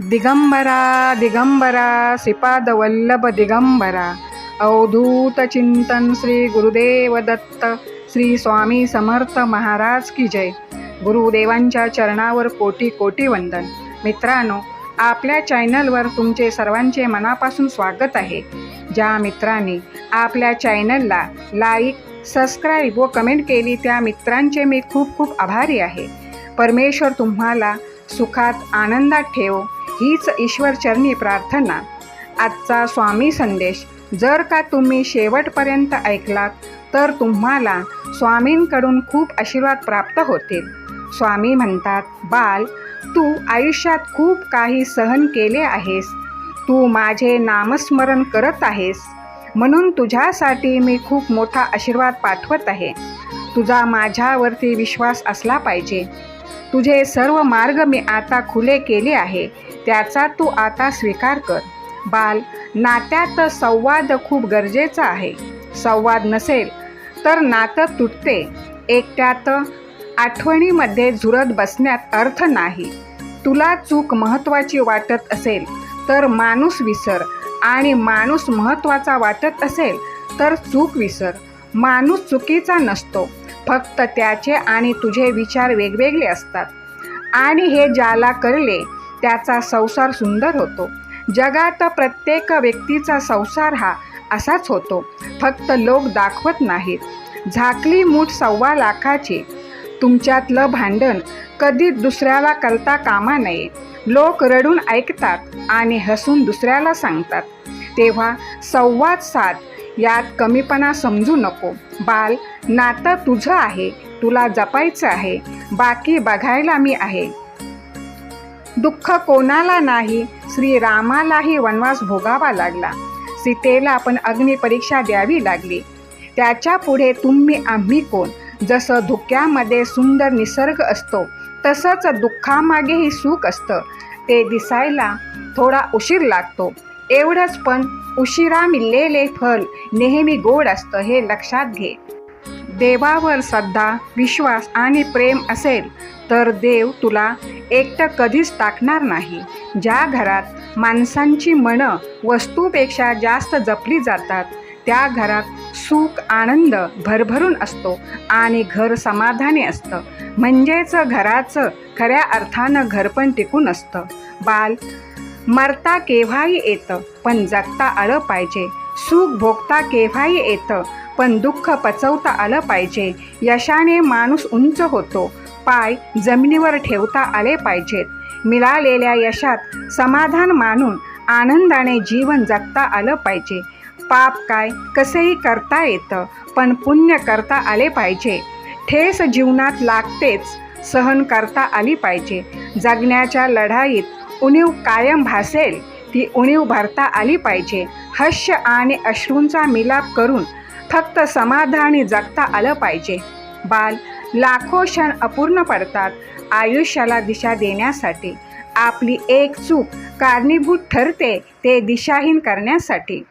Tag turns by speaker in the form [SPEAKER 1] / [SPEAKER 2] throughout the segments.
[SPEAKER 1] दिगंबरा दिगंबरा श्रीपादवल्लभ दिगंबरा। अवधूत चिंतन श्री गुरुदेव दत्त श्री स्वामी समर्थ महाराज की जय। गुरुदेवांच्या चरणावर कोटी कोटी वंदन। मित्रांनो आपल्या चॅनलवर तुमचे सर्वांचे मनापासून स्वागत आहे। ज्या मित्रांनी आपल्या चॅनलला लाईक सबस्क्राईब व कमेंट केली त्या मित्रांचे मी खूप खूप आभारी आहे। परमेश्वर तुम्हाला सुखात आनंदात ठेवो। हीच ईश्वरचरणी प्रार्थना. आजचा स्वामी संदेश जर का तुम्ही शेवटपर्यंत ऐकलात तर तुम्हाला स्वामींकडून खूप आशीर्वाद प्राप्त होतील. स्वामी म्हणतात बाल तू आयुष्यात खूप काही सहन केले आहेस. तू माझे नामस्मरण करत आहेस. म्हणून तुझ्यासाठी मी खूप मोठा आशीर्वाद पाठवत आहे. तुझा माझ्यावरती विश्वास असला पाहिजे. तुझे सर्व मार्ग मी आता खुले केले आहे. त्याचा तू आता स्वीकार कर. बाल नात्यात संवाद खूप गरजेचा आहे. संवाद नसेल तर नातं तुटते. एकट्यात आठवणीमध्ये झुरत बसण्यात अर्थ नाही. तुला चूक महत्त्वाची वाटत असेल तर माणूस विसर आणि माणूस महत्त्वाचा वाटत असेल तर चूक विसर. माणूस चुकीचा नसतो. फक्त त्याचे आणि तुझे विचार वेगवेगळे असतात. आणि हे ज्याला कळले त्याचा संसार सुंदर होतो. जगात प्रत्येक व्यक्तीचा संसार हा असाच होतो. फक्त लोक दाखवत नाहीत. झाकली मूठ सव्वा लाखाची. तुमच्यातलं भांडण कधी दुसऱ्याला करता कामा नये. लोक रडून ऐकतात आणि हसून दुसऱ्याला सांगतात. तेव्हा संवाद साध. यात कमीपणा समजू नको. बाल नातं तुझं आहे. तुला जपायचं आहे. बाकी बघायला मी आहे. दुःख कोणाला नाही? श्रीरामालाही वनवास भोगावा लागला. सीतेला पण अग्निपरीक्षा द्यावी लागली. त्याच्या पुढे तुम्ही आम्ही कोण? जसं धुक्यामध्ये सुंदर निसर्ग असतो तसंच दुःखामागेही सुख असतं. ते दिसायला थोडा उशीर लागतो. एवढंच पण उशिरा मिळलेले फल नेहमी गोड असतं हे लक्षात घे. देवावर श्रद्धा विश्वास आणि प्रेम असेल तर देव तुला एकटं कधीच टाकणार नाही. ज्या घरात माणसांची मनं वस्तूपेक्षा जास्त जपली जातात त्या घरात सुख आनंद भरभरून असतो आणि घर समाधानी असतं. म्हणजेच घराचं खऱ्या अर्थानं घर पण टिकून असतं. बाल मरता केव्हाही येतं पण जगता आलं पाहिजे. सुख भोगता केव्हाही येतं पण दुःख पचवता आलं पाहिजे. यशाने माणूस उंच होतो. पाय जमिनीवर ठेवता आले पाहिजेत. मिळालेल्या यशात समाधान मानून आनंदाने जीवन जगता आलं पाहिजे. पाप काय कसेही करता येतं पण पुण्य करता आले पाहिजे. ठेस जीवनात लागतेच सहन करता आली पाहिजे. जगण्याच्या लढाईत उणीव कायम भासेल ती उणीव भरता आली पाहिजे. हस्य आणि अश्रूंचा मिलाप करून फक्त समाधानी जगता आलं पाहिजे. बाल लाखो क्षण अपूर्ण पडतात आयुष्याला दिशा देण्यासाठी. आपली एक चूक कारणीभूत ठरते ते दिशाहीन करण्यासाठी.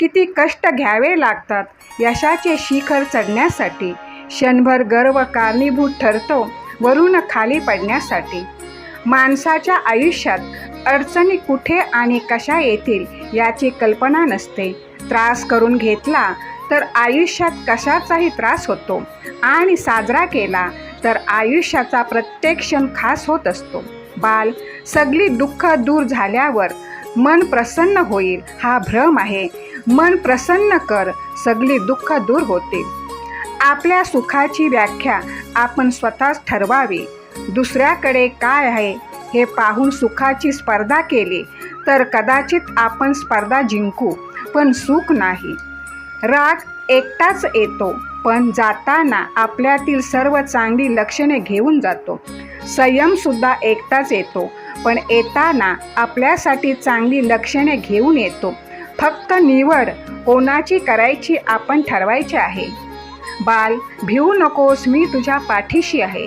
[SPEAKER 1] किती कष्ट घ्यावे लागतात यशाचे शिखर चढण्यासाठी. क्षणभर गर्व कारणीभूत ठरतो वरून खाली पडण्यासाठी. माणसाच्या आयुष्यात अडचणी कुठे आणि कशा येतील याची कल्पना नसते. त्रास करून घेतला तर आयुष्यात कशाचाही त्रास होतो आणि साजरा केला तर आयुष्याचा प्रत्येक क्षण खास होत असतो. बाल सगळी दुःख दूर झाल्यावर मन प्रसन्न होईल हा भ्रम आहे. मन प्रसन्न कर सगळी दुःख दूर होतील आपल्या सुखाची व्याख्या आपण स्वतःच ठरवावी. दुसऱ्याकडे काय आहे? हे पाहून सुखाची स्पर्धा केली तर कदाचित आपण स्पर्धा जिंकू पण सुख नाही. राग एकटाच येतो पण जाताना आपल्यातील सर्व चांगली लक्षणे घेऊन जातो. संयमसुद्धा एकटाच येतो पण येताना आपल्यासाठी चांगली लक्षणे घेऊन येतो. फक्त निवड कोणाची करायची आपण ठरवायची आहे. बाल भिवू नकोस मी तुझ्या पाठीशी आहे.